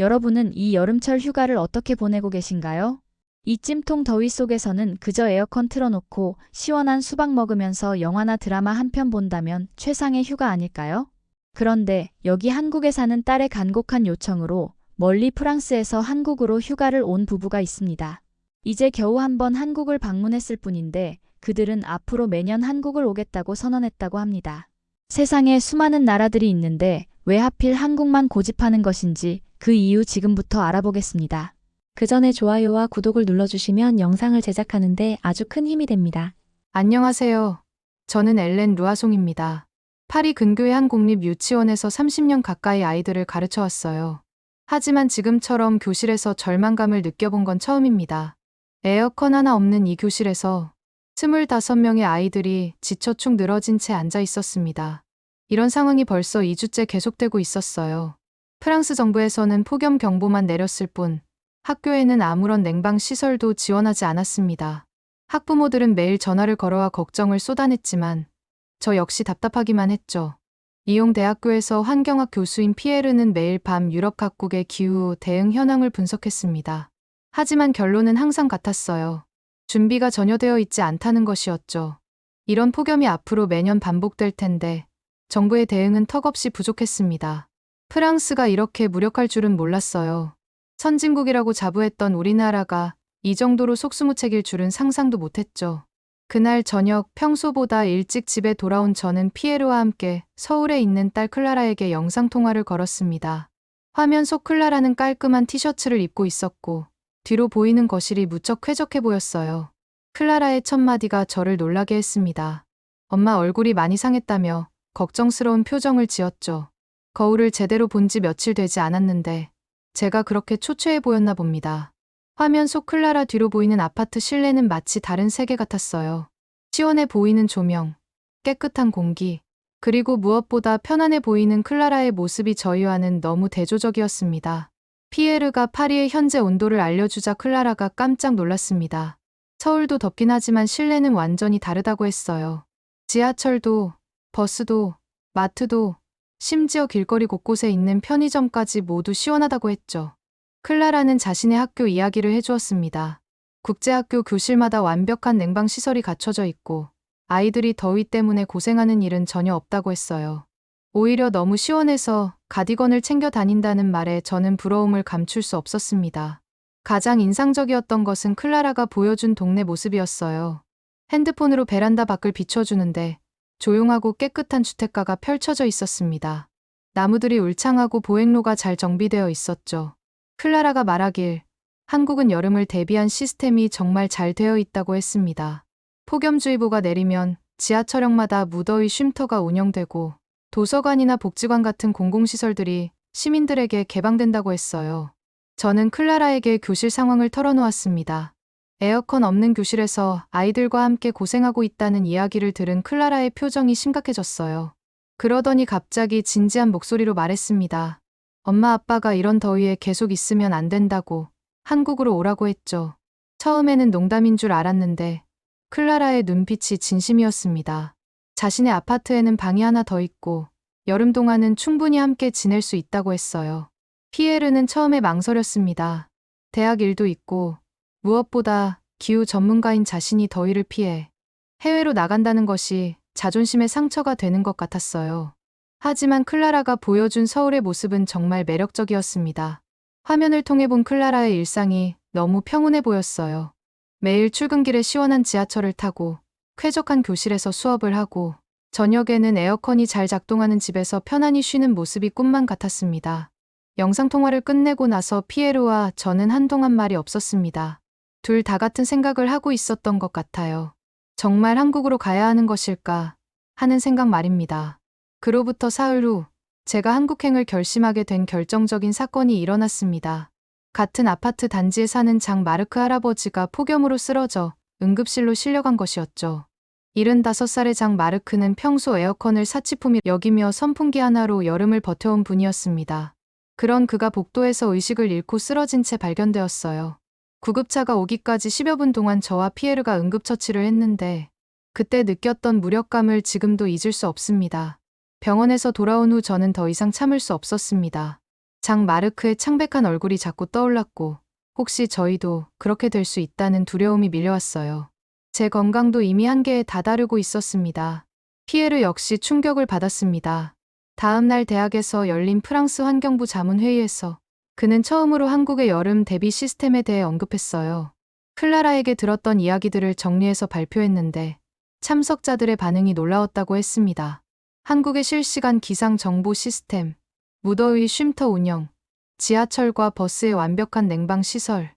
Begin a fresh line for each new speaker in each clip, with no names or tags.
여러분은 이 여름철 휴가를 어떻게 보내고 계신가요? 이 찜통 더위 속에서는 그저 에어컨 틀어놓고 시원한 수박 먹으면서 영화나 드라마 한 편 본다면 최상의 휴가 아닐까요? 그런데 여기 한국에 사는 딸의 간곡한 요청으로 멀리 프랑스에서 한국으로 휴가를 온 부부가 있습니다. 이제 겨우 한 번 한국을 방문했을 뿐인데 그들은 앞으로 매년 한국을 오겠다고 선언했다고 합니다. 세상에 수많은 나라들이 있는데 왜 하필 한국만 고집하는 것인지 그 이유 지금부터 알아보겠습니다.
그 전에 좋아요와 구독을 눌러주시면 영상을 제작하는데 아주 큰 힘이 됩니다.
안녕하세요. 저는 엘렌 루아송입니다. 파리 근교의 한 공립 유치원에서 30년 가까이 아이들을 가르쳐 왔어요. 하지만 지금처럼 교실에서 절망감을 느껴본 건 처음입니다. 에어컨 하나 없는 이 교실에서 25명의 아이들이 지쳐 축 늘어진 채 앉아 있었습니다. 이런 상황이 벌써 2주째 계속되고 있었어요. 프랑스 정부에서는 폭염 경보만 내렸을 뿐 학교에는 아무런 냉방 시설도 지원하지 않았습니다. 학부모들은 매일 전화를 걸어와 걱정을 쏟아냈지만 저 역시 답답하기만 했죠. 이용 대학교에서 환경학 교수인 피에르는 매일 밤 유럽 각국의 기후 대응 현황을 분석했습니다. 하지만 결론은 항상 같았어요. 준비가 전혀 되어 있지 않다는 것이었죠. 이런 폭염이 앞으로 매년 반복될 텐데 정부의 대응은 턱없이 부족했습니다. 프랑스가 이렇게 무력할 줄은 몰랐어요. 선진국이라고 자부했던 우리나라가 이 정도로 속수무책일 줄은 상상도 못했죠. 그날 저녁 평소보다 일찍 집에 돌아온 저는 피에로와 함께 서울에 있는 딸 클라라에게 영상통화를 걸었습니다. 화면 속 클라라는 깔끔한 티셔츠를 입고 있었고 뒤로 보이는 거실이 무척 쾌적해 보였어요. 클라라의 첫 마디가 저를 놀라게 했습니다. 엄마 얼굴이 많이 상했다며 걱정스러운 표정을 지었죠. 거울을 제대로 본 지 며칠 되지 않았는데 제가 그렇게 초췌해 보였나 봅니다. 화면 속 클라라 뒤로 보이는 아파트 실내는 마치 다른 세계 같았어요. 시원해 보이는 조명, 깨끗한 공기, 그리고 무엇보다 편안해 보이는 클라라의 모습이 저희와는 너무 대조적이었습니다. 피에르가 파리의 현재 온도를 알려주자 클라라가 깜짝 놀랐습니다. 서울도 덥긴 하지만 실내는 완전히 다르다고 했어요. 지하철도, 버스도, 마트도, 심지어 길거리 곳곳에 있는 편의점까지 모두 시원하다고 했죠. 클라라는 자신의 학교 이야기를 해주었습니다. 국제학교 교실마다 완벽한 냉방 시설이 갖춰져 있고 아이들이 더위 때문에 고생하는 일은 전혀 없다고 했어요. 오히려 너무 시원해서 가디건을 챙겨 다닌다는 말에 저는 부러움을 감출 수 없었습니다. 가장 인상적이었던 것은 클라라가 보여준 동네 모습이었어요. 핸드폰으로 베란다 밖을 비춰주는데 조용하고 깨끗한 주택가가 펼쳐져 있었습니다. 나무들이 울창하고 보행로가 잘 정비되어 있었죠. 클라라가 말하길 한국은 여름을 대비한 시스템이 정말 잘 되어 있다고 했습니다. 폭염주의보가 내리면 지하철역마다 무더위 쉼터가 운영되고 도서관이나 복지관 같은 공공시설들이 시민들에게 개방된다고 했어요. 저는 클라라에게 교실 상황을 털어놓았습니다. 에어컨 없는 교실에서 아이들과 함께 고생하고 있다는 이야기를 들은 클라라의 표정이 심각해졌어요. 그러더니 갑자기 진지한 목소리로 말했습니다. 엄마 아빠가 이런 더위에 계속 있으면 안 된다고 한국으로 오라고 했죠. 처음에는 농담인 줄 알았는데 클라라의 눈빛이 진심이었습니다. 자신의 아파트에는 방이 하나 더 있고 여름 동안은 충분히 함께 지낼 수 있다고 했어요. 피에르는 처음에 망설였습니다. 대학 일도 있고 무엇보다 기후 전문가인 자신이 더위를 피해 해외로 나간다는 것이 자존심의 상처가 되는 것 같았어요. 하지만 클라라가 보여준 서울의 모습은 정말 매력적이었습니다. 화면을 통해 본 클라라의 일상이 너무 평온해 보였어요. 매일 출근길에 시원한 지하철을 타고 쾌적한 교실에서 수업을 하고 저녁에는 에어컨이 잘 작동하는 집에서 편안히 쉬는 모습이 꿈만 같았습니다. 영상통화를 끝내고 나서 피에로와 저는 한동안 말이 없었습니다. 둘 다 같은 생각을 하고 있었던 것 같아요. 정말 한국으로 가야 하는 것일까 하는 생각 말입니다. 그로부터 사흘 후 제가 한국행을 결심하게 된 결정적인 사건이 일어났습니다. 같은 아파트 단지에 사는 장 마르크 할아버지가 폭염으로 쓰러져 응급실로 실려간 것이었죠. 75살의 장 마르크는 평소 에어컨을 사치품이 여기며 선풍기 하나로 여름을 버텨온 분이었습니다. 그런 그가 복도에서 의식을 잃고 쓰러진 채 발견되었어요. 구급차가 오기까지 10여 분 동안 저와 피에르가 응급처치를 했는데 그때 느꼈던 무력감을 지금도 잊을 수 없습니다. 병원에서 돌아온 후 저는 더 이상 참을 수 없었습니다. 장 마르크의 창백한 얼굴이 자꾸 떠올랐고, 혹시 저희도 그렇게 될 수 있다는 두려움이 밀려왔어요. 제 건강도 이미 한계에 다다르고 있었습니다. 피에르 역시 충격을 받았습니다. 다음 날 대학에서 열린 프랑스 환경부 자문회의에서 그는 처음으로 한국의 여름 대비 시스템에 대해 언급했어요. 클라라에게 들었던 이야기들을 정리해서 발표했는데 참석자들의 반응이 놀라웠다고 했습니다. 한국의 실시간 기상 정보 시스템, 무더위 쉼터 운영, 지하철과 버스의 완벽한 냉방 시설,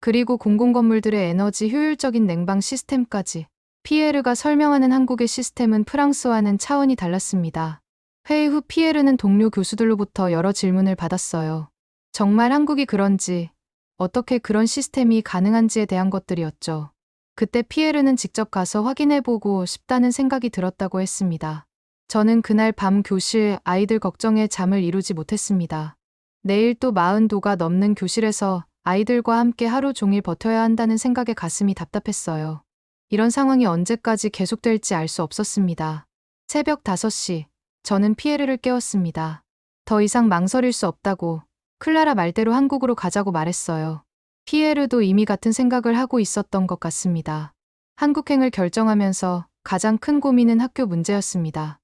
그리고 공공건물들의 에너지 효율적인 냉방 시스템까지 피에르가 설명하는 한국의 시스템은 프랑스와는 차원이 달랐습니다. 회의 후 피에르는 동료 교수들로부터 여러 질문을 받았어요. 정말 한국이 그런지, 어떻게 그런 시스템이 가능한지에 대한 것들이었죠. 그때 피에르는 직접 가서 확인해보고 싶다는 생각이 들었다고 했습니다. 저는 그날 밤 교실 아이들 걱정에 잠을 이루지 못했습니다. 내일 또 40도가 넘는 교실에서 아이들과 함께 하루 종일 버텨야 한다는 생각에 가슴이 답답했어요. 이런 상황이 언제까지 계속될지 알 수 없었습니다. 새벽 5시, 저는 피에르를 깨웠습니다. 더 이상 망설일 수 없다고 클라라 말대로 한국으로 가자고 말했어요. 피에르도 이미 같은 생각을 하고 있었던 것 같습니다. 한국행을 결정하면서 가장 큰 고민은 학교 문제였습니다.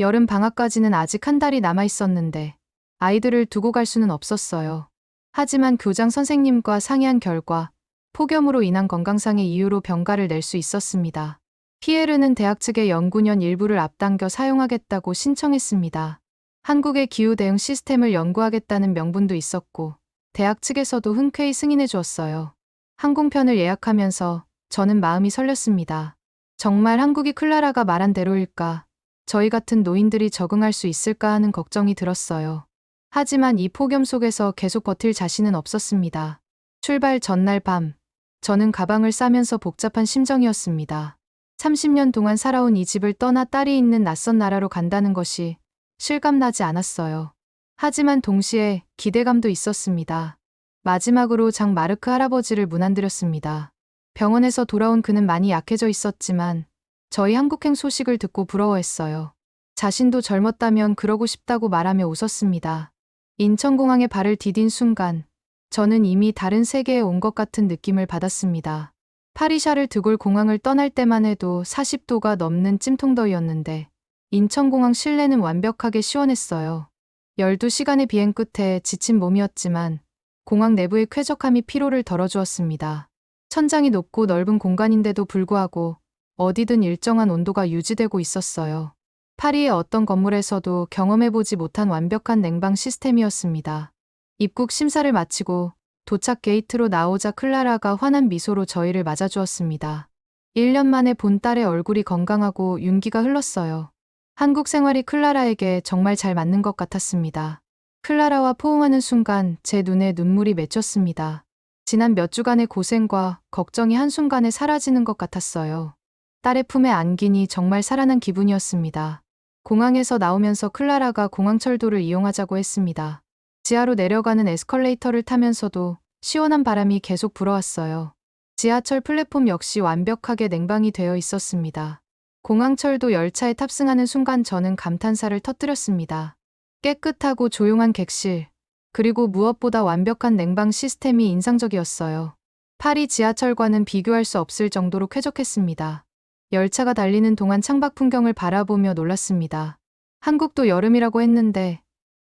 여름 방학까지는 아직 한 달이 남아 있었는데 아이들을 두고 갈 수는 없었어요. 하지만 교장 선생님과 상의한 결과 폭염으로 인한 건강상의 이유로 병가를 낼 수 있었습니다. 피에르는 대학 측의 연구년 일부를 앞당겨 사용하겠다고 신청했습니다. 한국의 기후 대응 시스템을 연구하겠다는 명분도 있었고 대학 측에서도 흔쾌히 승인해 주었어요. 항공편을 예약하면서 저는 마음이 설렸습니다. 정말 한국이 클라라가 말한 대로일까? 저희 같은 노인들이 적응할 수 있을까 하는 걱정이 들었어요. 하지만 이 폭염 속에서 계속 버틸 자신은 없었습니다. 출발 전날 밤, 저는 가방을 싸면서 복잡한 심정이었습니다. 30년 동안 살아온 이 집을 떠나 딸이 있는 낯선 나라로 간다는 것이 실감나지 않았어요. 하지만 동시에 기대감도 있었습니다. 마지막으로 장 마르크 할아버지를 문안드렸습니다. 병원에서 돌아온 그는 많이 약해져 있었지만 저희 한국행 소식을 듣고 부러워했어요. 자신도 젊었다면 그러고 싶다고 말하며 웃었습니다. 인천공항에 발을 디딘 순간 저는 이미 다른 세계에 온 것 같은 느낌을 받았습니다. 파리샤를 드골 공항을 떠날 때만 해도 40도가 넘는 찜통더위였는데 인천공항 실내는 완벽하게 시원했어요. 12시간의 비행 끝에 지친 몸이었지만 공항 내부의 쾌적함이 피로를 덜어주었습니다. 천장이 높고 넓은 공간인데도 불구하고 어디든 일정한 온도가 유지되고 있었어요. 파리의 어떤 건물에서도 경험해보지 못한 완벽한 냉방 시스템이었습니다. 입국 심사를 마치고 도착 게이트로 나오자 클라라가 환한 미소로 저희를 맞아주었습니다. 1년 만에 본 딸의 얼굴이 건강하고 윤기가 흘렀어요. 한국 생활이 클라라에게 정말 잘 맞는 것 같았습니다. 클라라와 포옹하는 순간 제 눈에 눈물이 맺혔습니다. 지난 몇 주간의 고생과 걱정이 한순간에 사라지는 것 같았어요. 딸의 품에 안기니 정말 살아난 기분이었습니다. 공항에서 나오면서 클라라가 공항철도를 이용하자고 했습니다. 지하로 내려가는 에스컬레이터를 타면서도 시원한 바람이 계속 불어왔어요. 지하철 플랫폼 역시 완벽하게 냉방이 되어 있었습니다. 공항철도 열차에 탑승하는 순간 저는 감탄사를 터뜨렸습니다. 깨끗하고 조용한 객실, 그리고 무엇보다 완벽한 냉방 시스템이 인상적이었어요. 파리 지하철과는 비교할 수 없을 정도로 쾌적했습니다. 열차가 달리는 동안 창밖 풍경을 바라보며 놀랐습니다. 한국도 여름이라고 했는데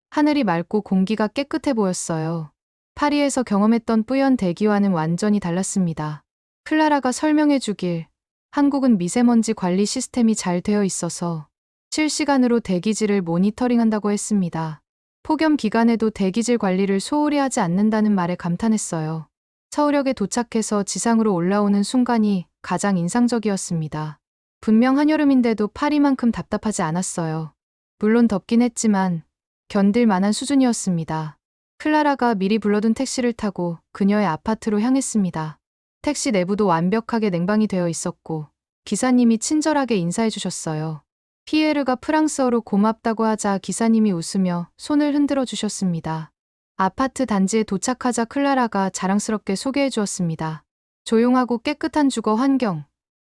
하늘이 맑고 공기가 깨끗해 보였어요. 파리에서 경험했던 뿌연 대기와는 완전히 달랐습니다. 클라라가 설명해 주길 한국은 미세먼지 관리 시스템이 잘 되어 있어서 실시간으로 대기질을 모니터링한다고 했습니다. 폭염 기간에도 대기질 관리를 소홀히 하지 않는다는 말에 감탄했어요. 서울역에 도착해서 지상으로 올라오는 순간이 가장 인상적이었습니다. 분명 한여름인데도 파리만큼 답답하지 않았어요. 물론 덥긴 했지만 견딜 만한 수준이었습니다. 클라라가 미리 불러둔 택시를 타고 그녀의 아파트로 향했습니다. 택시 내부도 완벽하게 냉방이 되어 있었고 기사님이 친절하게 인사해 주셨어요. 피에르가 프랑스어로 고맙다고 하자 기사님이 웃으며 손을 흔들어 주셨습니다. 아파트 단지에 도착하자 클라라가 자랑스럽게 소개해 주었습니다. 조용하고 깨끗한 주거 환경,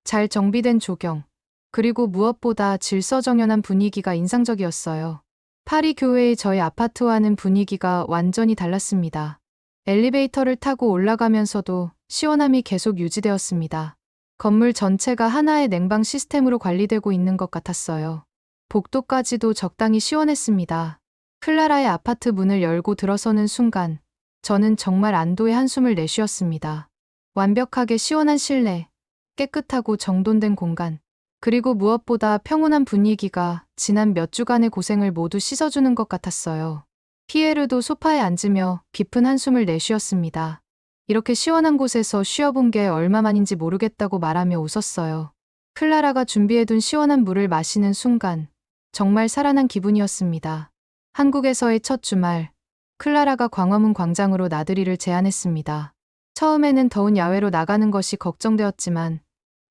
잘 정비된 조경, 그리고 무엇보다 질서정연한 분위기가 인상적이었어요. 파리 교회의 저희 아파트와는 분위기가 완전히 달랐습니다. 엘리베이터를 타고 올라가면서도 시원함이 계속 유지되었습니다. 건물 전체가 하나의 냉방 시스템으로 관리되고 있는 것 같았어요. 복도까지도 적당히 시원했습니다. 클라라의 아파트 문을 열고 들어서는 순간 저는 정말 안도의 한숨을 내쉬었습니다. 완벽하게 시원한 실내, 깨끗하고 정돈된 공간, 그리고 무엇보다 평온한 분위기가 지난 몇 주간의 고생을 모두 씻어주는 것 같았어요. 피에르도 소파에 앉으며 깊은 한숨을 내쉬었습니다. 이렇게 시원한 곳에서 쉬어본 게 얼마만인지 모르겠다고 말하며 웃었어요. 클라라가 준비해둔 시원한 물을 마시는 순간 정말 살아난 기분이었습니다. 한국에서의 첫 주말, 클라라가 광화문 광장으로 나들이를 제안했습니다. 처음에는 더운 야외로 나가는 것이 걱정되었지만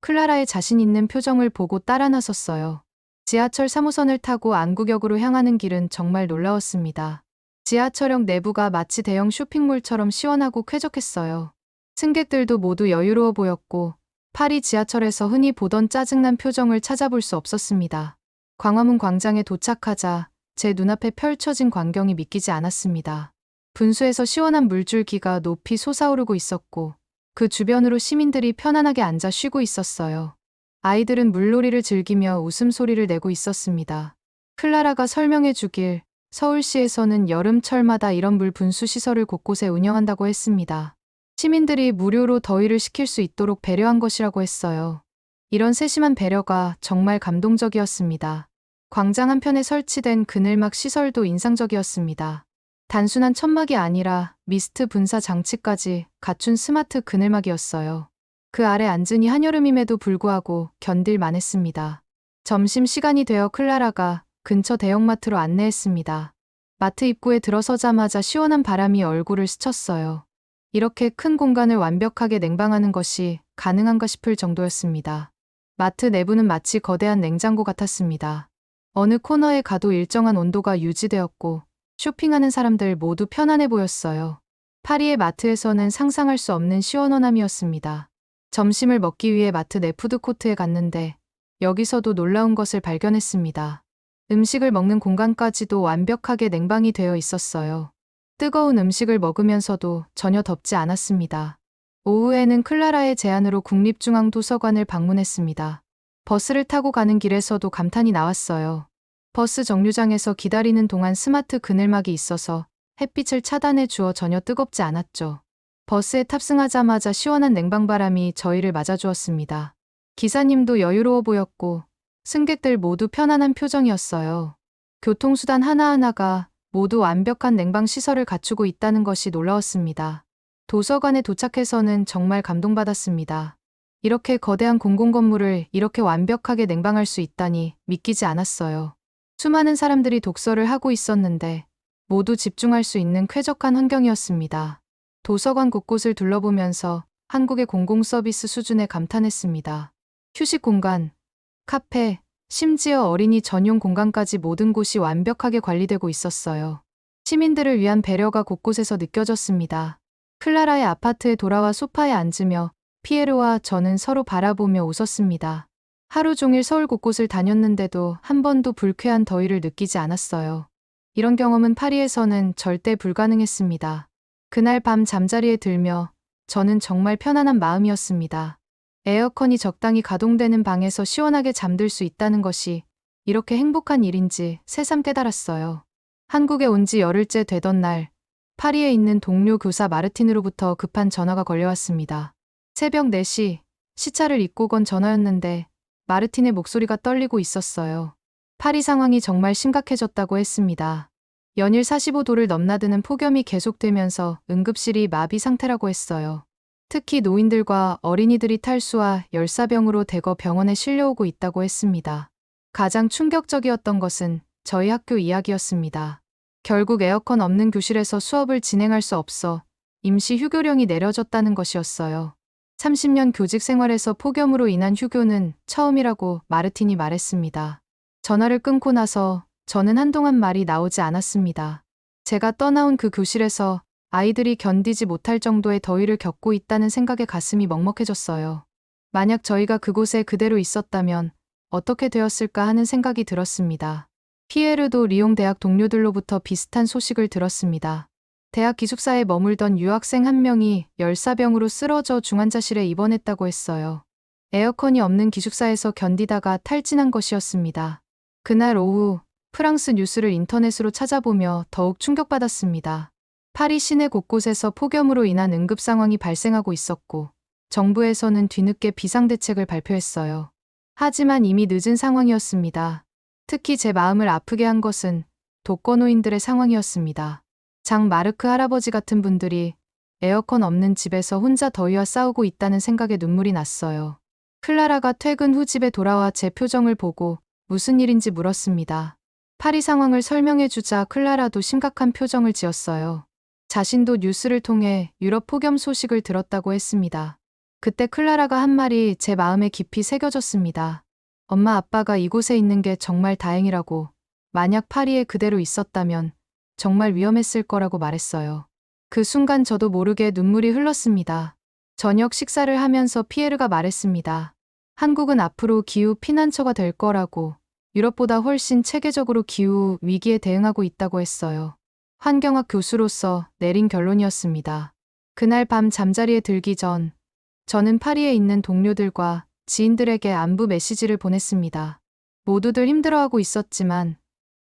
클라라의 자신 있는 표정을 보고 따라 나섰어요. 지하철 3호선을 타고 안구역으로 향하는 길은 정말 놀라웠습니다. 지하철역 내부가 마치 대형 쇼핑몰처럼 시원하고 쾌적했어요. 승객들도 모두 여유로워 보였고 파리 지하철에서 흔히 보던 짜증난 표정을 찾아볼 수 없었습니다. 광화문 광장에 도착하자 제 눈앞에 펼쳐진 광경이 믿기지 않았습니다. 분수에서 시원한 물줄기가 높이 솟아오르고 있었고 그 주변으로 시민들이 편안하게 앉아 쉬고 있었어요. 아이들은 물놀이를 즐기며 웃음소리를 내고 있었습니다. 클라라가 설명해 주길 서울시에서는 여름철마다 이런 물 분수 시설을 곳곳에 운영한다고 했습니다. 시민들이 무료로 더위를 식힐 수 있도록 배려한 것이라고 했어요. 이런 세심한 배려가 정말 감동적이었습니다. 광장 한편에 설치된 그늘막 시설도 인상적이었습니다. 단순한 천막이 아니라 미스트 분사 장치까지 갖춘 스마트 그늘막이었어요. 그 아래 앉으니 한여름임에도 불구하고 견딜 만 했습니다. 점심 시간이 되어 클라라가 근처 대형마트로 안내했습니다. 마트 입구에 들어서자마자 시원한 바람이 얼굴을 스쳤어요. 이렇게 큰 공간을 완벽하게 냉방하는 것이 가능한가 싶을 정도였습니다. 마트 내부는 마치 거대한 냉장고 같았습니다. 어느 코너에 가도 일정한 온도가 유지되었고 쇼핑하는 사람들 모두 편안해 보였어요. 파리의 마트에서는 상상할 수 없는 시원원함이었습니다. 점심을 먹기 위해 마트 내 푸드코트에 갔는데 여기서도 놀라운 것을 발견했습니다. 음식을 먹는 공간까지도 완벽하게 냉방이 되어 있었어요. 뜨거운 음식을 먹으면서도 전혀 덥지 않았습니다. 오후에는 클라라의 제안으로 국립중앙도서관을 방문했습니다. 버스를 타고 가는 길에서도 감탄이 나왔어요. 버스 정류장에서 기다리는 동안 스마트 그늘막이 있어서 햇빛을 차단해 주어 전혀 뜨겁지 않았죠. 버스에 탑승하자마자 시원한 냉방바람이 저희를 맞아주었습니다. 기사님도 여유로워 보였고 승객들 모두 편안한 표정이었어요. 교통수단 하나하나가 모두 완벽한 냉방 시설을 갖추고 있다는 것이 놀라웠습니다. 도서관에 도착해서는 정말 감동받았습니다. 이렇게 거대한 공공 건물을 이렇게 완벽하게 냉방할 수 있다니 믿기지 않았어요. 수많은 사람들이 독서를 하고 있었는데 모두 집중할 수 있는 쾌적한 환경이었습니다. 도서관 곳곳을 둘러보면서 한국의 공공 서비스 수준에 감탄했습니다. 휴식 공간, 카페, 심지어 어린이 전용 공간까지 모든 곳이 완벽하게 관리되고 있었어요. 시민들을 위한 배려가 곳곳에서 느껴졌습니다. 클라라의 아파트에 돌아와 소파에 앉으며 피에르와 저는 서로 바라보며 웃었습니다. 하루 종일 서울 곳곳을 다녔는데도 한 번도 불쾌한 더위를 느끼지 않았어요. 이런 경험은 파리에서는 절대 불가능했습니다. 그날 밤 잠자리에 들며 저는 정말 편안한 마음이었습니다. 에어컨이 적당히 가동되는 방에서 시원하게 잠들 수 있다는 것이 이렇게 행복한 일인지 새삼 깨달았어요. 한국에 온 지 열흘째 되던 날, 파리에 있는 동료 교사 마르틴으로부터 급한 전화가 걸려왔습니다. 새벽 4시, 시차를 잊고 건 전화였는데 마르틴의 목소리가 떨리고 있었어요. 파리 상황이 정말 심각해졌다고 했습니다. 연일 45도를 넘나드는 폭염이 계속되면서 응급실이 마비 상태라고 했어요. 특히 노인들과 어린이들이 탈수와 열사병으로 대거 병원에 실려오고 있다고 했습니다. 가장 충격적이었던 것은 저희 학교 이야기였습니다. 결국 에어컨 없는 교실에서 수업을 진행할 수 없어 임시 휴교령이 내려졌다는 것이었어요. 30년 교직 생활에서 폭염으로 인한 휴교는 처음이라고 마르틴이 말했습니다. 전화를 끊고 나서 저는 한동안 말이 나오지 않았습니다. 제가 떠나온 그 교실에서 아이들이 견디지 못할 정도의 더위를 겪고 있다는 생각에 가슴이 먹먹해졌어요. 만약 저희가 그곳에 그대로 있었다면 어떻게 되었을까 하는 생각이 들었습니다. 피에르도 리옹 대학 동료들로부터 비슷한 소식을 들었습니다. 대학 기숙사에 머물던 유학생 한 명이 열사병으로 쓰러져 중환자실에 입원했다고 했어요. 에어컨이 없는 기숙사에서 견디다가 탈진한 것이었습니다. 그날 오후 프랑스 뉴스를 인터넷으로 찾아보며 더욱 충격받았습니다. 파리 시내 곳곳에서 폭염으로 인한 응급 상황이 발생하고 있었고 정부에서는 뒤늦게 비상대책을 발표했어요. 하지만 이미 늦은 상황이었습니다. 특히 제 마음을 아프게 한 것은 독거노인들의 상황이었습니다. 장 마르크 할아버지 같은 분들이 에어컨 없는 집에서 혼자 더위와 싸우고 있다는 생각에 눈물이 났어요. 클라라가 퇴근 후 집에 돌아와 제 표정을 보고 무슨 일인지 물었습니다. 파리 상황을 설명해 주자 클라라도 심각한 표정을 지었어요. 자신도 뉴스를 통해 유럽 폭염 소식을 들었다고 했습니다. 그때 클라라가 한 말이 제 마음에 깊이 새겨졌습니다. 엄마 아빠가 이곳에 있는 게 정말 다행이라고. 만약 파리에 그대로 있었다면 정말 위험했을 거라고 말했어요. 그 순간 저도 모르게 눈물이 흘렀습니다. 저녁 식사를 하면서 피에르가 말했습니다. 한국은 앞으로 기후 피난처가 될 거라고 유럽보다 훨씬 체계적으로 기후 위기에 대응하고 있다고 했어요. 환경학 교수로서 내린 결론이었습니다. 그날 밤 잠자리에 들기 전 저는 파리에 있는 동료들과 지인들에게 안부 메시지를 보냈습니다. 모두들 힘들어하고 있었지만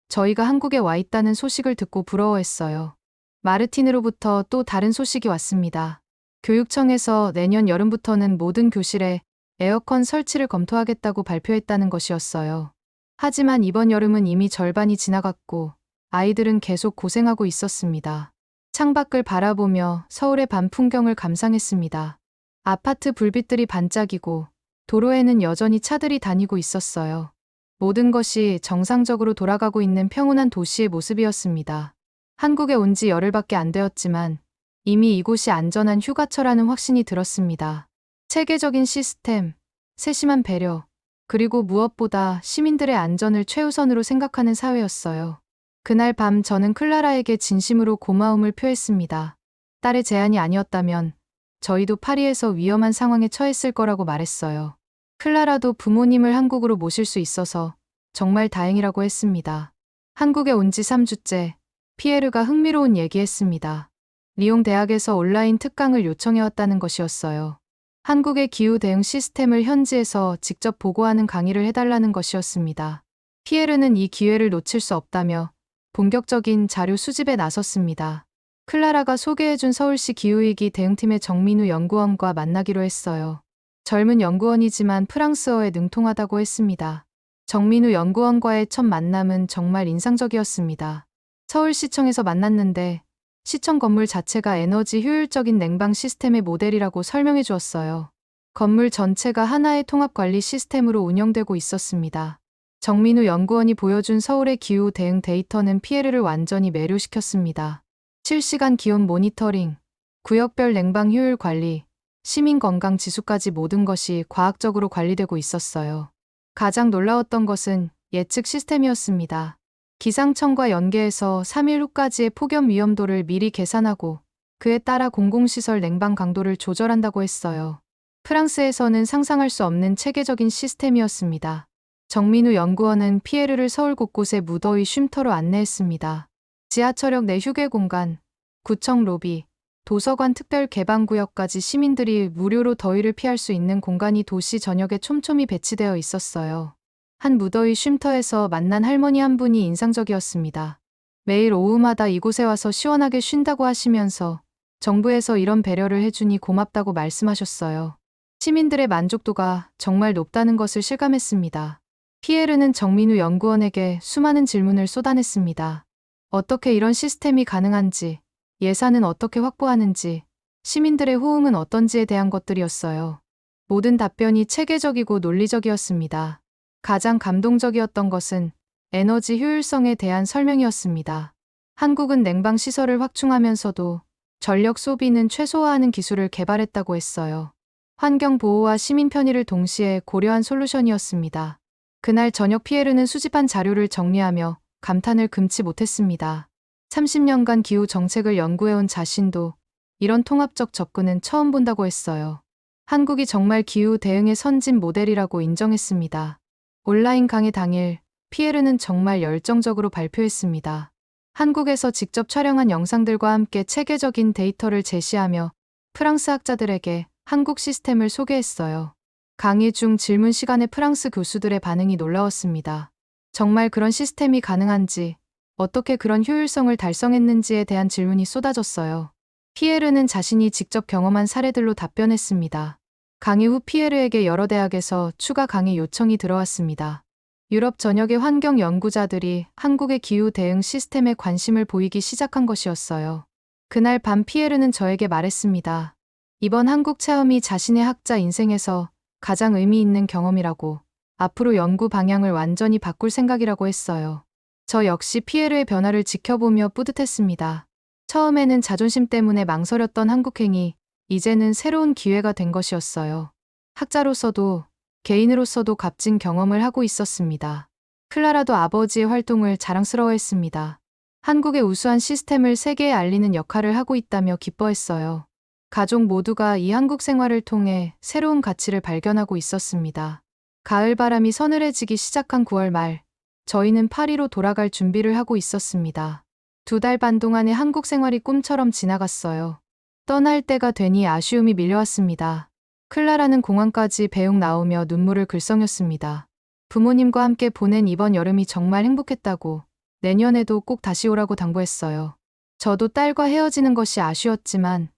저희가 한국에 와 있다는 소식을 듣고 부러워했어요. 마르틴으로부터 또 다른 소식이 왔습니다. 교육청에서 내년 여름부터는 모든 교실에 에어컨 설치를 검토하겠다고 발표했다는 것이었어요. 하지만 이번 여름은 이미 절반이 지나갔고 아이들은 계속 고생하고 있었습니다. 창밖을 바라보며 서울의 밤 풍경을 감상했습니다. 아파트 불빛들이 반짝이고 도로에는 여전히 차들이 다니고 있었어요. 모든 것이 정상적으로 돌아가고 있는 평온한 도시의 모습이었습니다. 한국에 온 지 열흘밖에 안 되었지만 이미 이곳이 안전한 휴가처라는 확신이 들었습니다. 체계적인 시스템, 세심한 배려, 그리고 무엇보다 시민들의 안전을 최우선으로 생각하는 사회였어요. 그날 밤 저는 클라라에게 진심으로 고마움을 표했습니다. 딸의 제안이 아니었다면 저희도 파리에서 위험한 상황에 처했을 거라고 말했어요. 클라라도 부모님을 한국으로 모실 수 있어서 정말 다행이라고 했습니다. 한국에 온 지 3주째 피에르가 흥미로운 얘기했습니다. 리옹 대학에서 온라인 특강을 요청해왔다는 것이었어요. 한국의 기후 대응 시스템을 현지에서 직접 보고하는 강의를 해달라는 것이었습니다. 피에르는 이 기회를 놓칠 수 없다며 본격적인 자료 수집에 나섰습니다. 클라라가 소개해준 서울시 기후위기 대응팀의 정민우 연구원과 만나기로 했어요. 젊은 연구원이지만 프랑스어에 능통하다고 했습니다. 정민우 연구원과의 첫 만남은 정말 인상적이었습니다. 서울시청에서 만났는데 시청 건물 자체가 에너지 효율적인 냉방 시스템의 모델이라고 설명해 주었어요. 건물 전체가 하나의 통합 관리 시스템으로 운영되고 있었습니다. 정민우 연구원이 보여준 서울의 기후 대응 데이터는 피에르를 완전히 매료시켰습니다. 실시간 기온 모니터링, 구역별 냉방 효율 관리, 시민 건강 지수까지 모든 것이 과학적으로 관리되고 있었어요. 가장 놀라웠던 것은 예측 시스템이었습니다. 기상청과 연계해서 3일 후까지의 폭염 위험도를 미리 계산하고 그에 따라 공공시설 냉방 강도를 조절한다고 했어요. 프랑스에서는 상상할 수 없는 체계적인 시스템이었습니다. 정민우 연구원은 피에르를 서울 곳곳에 무더위 쉼터로 안내했습니다. 지하철역 내 휴게 공간, 구청 로비, 도서관 특별 개방구역까지 시민들이 무료로 더위를 피할 수 있는 공간이 도시 전역에 촘촘히 배치되어 있었어요. 한 무더위 쉼터에서 만난 할머니 한 분이 인상적이었습니다. 매일 오후마다 이곳에 와서 시원하게 쉰다고 하시면서 정부에서 이런 배려를 해주니 고맙다고 말씀하셨어요. 시민들의 만족도가 정말 높다는 것을 실감했습니다. 피에르는 정민우 연구원에게 수많은 질문을 쏟아냈습니다. 어떻게 이런 시스템이 가능한지, 예산은 어떻게 확보하는지, 시민들의 호응은 어떤지에 대한 것들이었어요. 모든 답변이 체계적이고 논리적이었습니다. 가장 감동적이었던 것은 에너지 효율성에 대한 설명이었습니다. 한국은 냉방 시설을 확충하면서도 전력 소비는 최소화하는 기술을 개발했다고 했어요. 환경 보호와 시민 편의를 동시에 고려한 솔루션이었습니다. 그날 저녁 피에르는 수집한 자료를 정리하며 감탄을 금치 못했습니다. 30년간 기후 정책을 연구해온 자신도 이런 통합적 접근은 처음 본다고 했어요. 한국이 정말 기후 대응의 선진 모델이라고 인정했습니다. 온라인 강의 당일 피에르는 정말 열정적으로 발표했습니다. 한국에서 직접 촬영한 영상들과 함께 체계적인 데이터를 제시하며 프랑스 학자들에게 한국 시스템을 소개했어요. 강의 중 질문 시간에 프랑스 교수들의 반응이 놀라웠습니다. 정말 그런 시스템이 가능한지, 어떻게 그런 효율성을 달성했는지에 대한 질문이 쏟아졌어요. 피에르는 자신이 직접 경험한 사례들로 답변했습니다. 강의 후 피에르에게 여러 대학에서 추가 강의 요청이 들어왔습니다. 유럽 전역의 환경 연구자들이 한국의 기후 대응 시스템에 관심을 보이기 시작한 것이었어요. 그날 밤 피에르는 저에게 말했습니다. 이번 한국 체험이 자신의 학자 인생에서 가장 의미 있는 경험이라고 앞으로 연구 방향을 완전히 바꿀 생각이라고 했어요. 저 역시 피에르의 변화를 지켜보며 뿌듯했습니다. 처음에는 자존심 때문에 망설였던 한국행이 이제는 새로운 기회가 된 것이었어요. 학자로서도 개인으로서도 값진 경험을 하고 있었습니다. 클라라도 아버지의 활동을 자랑스러워했습니다. 한국의 우수한 시스템을 세계에 알리는 역할을 하고 있다며 기뻐했어요. 가족 모두가 이 한국 생활을 통해 새로운 가치를 발견하고 있었습니다. 가을 바람이 서늘해지기 시작한 9월 말, 저희는 파리로 돌아갈 준비를 하고 있었습니다. 두 달 반 동안의 한국 생활이 꿈처럼 지나갔어요. 떠날 때가 되니 아쉬움이 밀려왔습니다. 클라라는 공항까지 배웅 나오며 눈물을 글썽였습니다. 부모님과 함께 보낸 이번 여름이 정말 행복했다고 내년에도 꼭 다시 오라고 당부했어요. 저도 딸과 헤어지는 것이 아쉬웠지만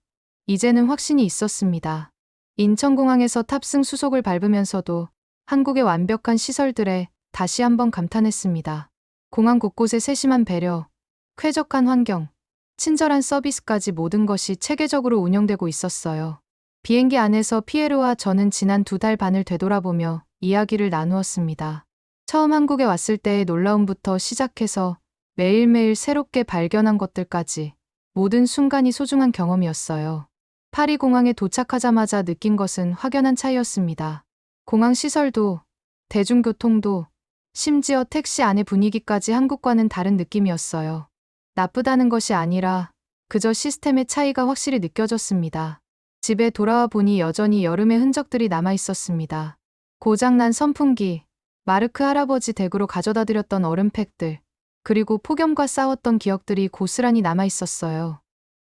이제는 확신이 있었습니다. 인천공항에서 탑승 수속을 밟으면서도 한국의 완벽한 시설들에 다시 한번 감탄했습니다. 공항 곳곳에 세심한 배려, 쾌적한 환경, 친절한 서비스까지 모든 것이 체계적으로 운영되고 있었어요. 비행기 안에서 피에르와 저는 지난 두 달 반을 되돌아보며 이야기를 나누었습니다. 처음 한국에 왔을 때의 놀라움부터 시작해서 매일매일 새롭게 발견한 것들까지 모든 순간이 소중한 경험이었어요. 파리 공항에 도착하자마자 느낀 것은 확연한 차이였습니다. 공항 시설도, 대중교통도, 심지어 택시 안의 분위기까지 한국과는 다른 느낌이었어요. 나쁘다는 것이 아니라 그저 시스템의 차이가 확실히 느껴졌습니다. 집에 돌아와 보니 여전히 여름의 흔적들이 남아 있었습니다. 고장난 선풍기, 마르크 할아버지 댁으로 가져다 드렸던 얼음팩들, 그리고 폭염과 싸웠던 기억들이 고스란히 남아 있었어요.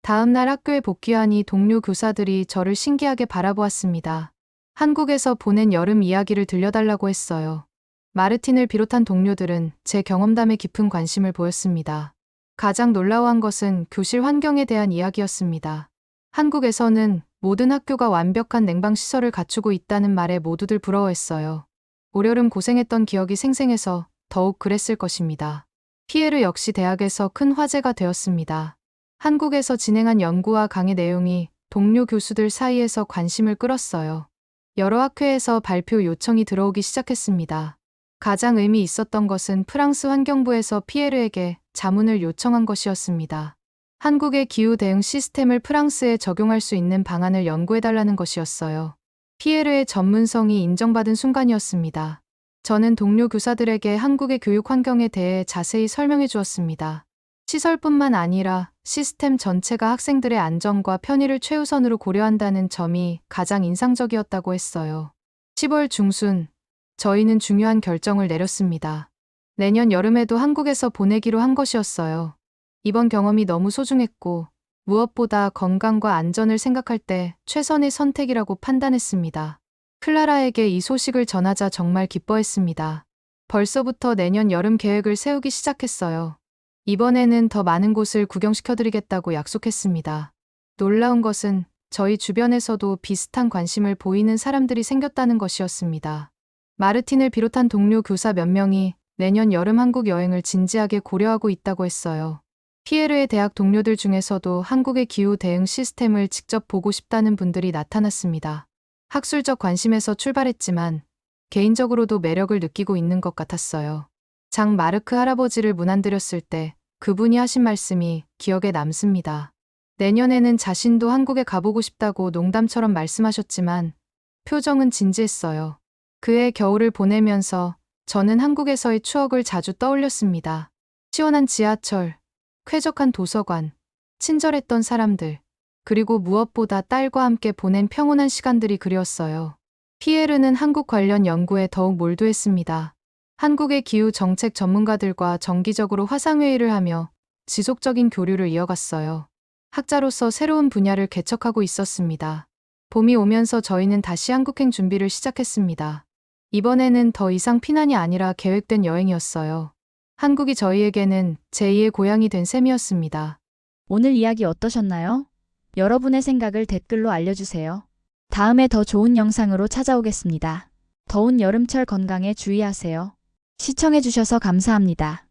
다음 날 학교에 복귀하니 동료 교사들이 저를 신기하게 바라보았습니다. 한국에서 보낸 여름 이야기를 들려달라고 했어요. 마르틴을 비롯한 동료들은 제 경험담에 깊은 관심을 보였습니다. 가장 놀라워한 것은 교실 환경에 대한 이야기였습니다. 한국에서는 모든 학교가 완벽한 냉방 시설을 갖추고 있다는 말에 모두들 부러워했어요. 올여름 고생했던 기억이 생생해서 더욱 그랬을 것입니다. 피에르 역시 대학에서 큰 화제가 되었습니다. 한국에서 진행한 연구와 강의 내용이 동료 교수들 사이에서 관심을 끌었어요. 여러 학회에서 발표 요청이 들어오기 시작했습니다. 가장 의미 있었던 것은 프랑스 환경부에서 피에르에게 자문을 요청한 것이었습니다. 한국의 기후 대응 시스템을 프랑스에 적용할 수 있는 방안을 연구해달라는 것이었어요. 피에르의 전문성이 인정받은 순간이었습니다. 저는 동료 교사들에게 한국의 교육 환경에 대해 자세히 설명해 주었습니다. 시설뿐만 아니라 시스템 전체가 학생들의 안전과 편의를 최우선으로 고려한다는 점이 가장 인상적이었다고 했어요. 10월 중순, 저희는 중요한 결정을 내렸습니다. 내년 여름에도 한국에서 보내기로 한 것이었어요. 이번 경험이 너무 소중했고, 무엇보다 건강과 안전을 생각할 때 최선의 선택이라고 판단했습니다. 클라라에게 이 소식을 전하자 정말 기뻐했습니다. 벌써부터 내년 여름 계획을 세우기 시작했어요. 이번에는 더 많은 곳을 구경시켜드리겠다고 약속했습니다. 놀라운 것은 저희 주변에서도 비슷한 관심을 보이는 사람들이 생겼다는 것이었습니다. 마르틴을 비롯한 동료 교사 몇 명이 내년 여름 한국 여행을 진지하게 고려하고 있다고 했어요. 피에르의 대학 동료들 중에서도 한국의 기후 대응 시스템을 직접 보고 싶다는 분들이 나타났습니다. 학술적 관심에서 출발했지만 개인적으로도 매력을 느끼고 있는 것 같았어요. 장 마르크 할아버지를 문안드렸을 때 그분이 하신 말씀이 기억에 남습니다. 내년에는 자신도 한국에 가보고 싶다고 농담처럼 말씀하셨지만 표정은 진지했어요. 그의 겨울을 보내면서 저는 한국에서의 추억을 자주 떠올렸습니다. 시원한 지하철, 쾌적한 도서관, 친절했던 사람들, 그리고 무엇보다 딸과 함께 보낸 평온한 시간들이 그리웠어요. 피에르는 한국 관련 연구에 더욱 몰두했습니다. 한국의 기후 정책 전문가들과 정기적으로 화상회의를 하며 지속적인 교류를 이어갔어요. 학자로서 새로운 분야를 개척하고 있었습니다. 봄이 오면서 저희는 다시 한국행 준비를 시작했습니다. 이번에는 더 이상 피난이 아니라 계획된 여행이었어요. 한국이 저희에게는 제2의 고향이 된 셈이었습니다.
오늘 이야기 어떠셨나요? 여러분의 생각을 댓글로 알려주세요. 다음에 더 좋은 영상으로 찾아오겠습니다. 더운 여름철 건강에 주의하세요. 시청해주셔서 감사합니다.